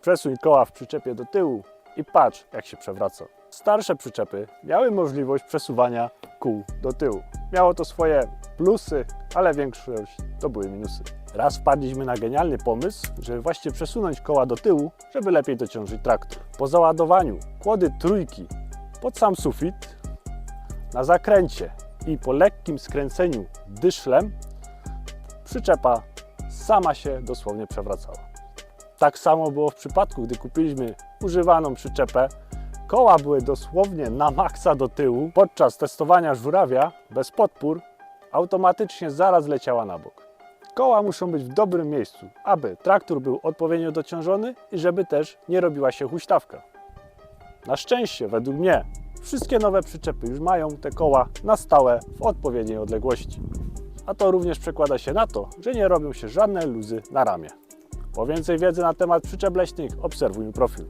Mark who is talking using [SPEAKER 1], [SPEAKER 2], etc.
[SPEAKER 1] Przesuń koła w przyczepie do tyłu i patrz, jak się przewraca. Starsze przyczepy miały możliwość przesuwania kół do tyłu. Miało to swoje plusy, ale większość to były minusy. Raz wpadliśmy na genialny pomysł, żeby właśnie przesunąć koła do tyłu, żeby lepiej dociążyć traktor. Po załadowaniu kłody trójki pod sam sufit, na zakręcie i po lekkim skręceniu dyszlem, przyczepa sama się dosłownie przewracała. Tak samo było w przypadku, gdy kupiliśmy używaną przyczepę. Koła były dosłownie na maksa do tyłu. Podczas testowania żurawia bez podpór automatycznie zaraz leciała na bok. Koła muszą być w dobrym miejscu, aby traktor był odpowiednio dociążony i żeby też nie robiła się huśtawka. Na szczęście, według mnie, wszystkie nowe przyczepy już mają te koła na stałe w odpowiedniej odległości. A to również przekłada się na to, że nie robią się żadne luzy na ramię. Po więcej wiedzy na temat przyczep leśnych obserwuj mój profil.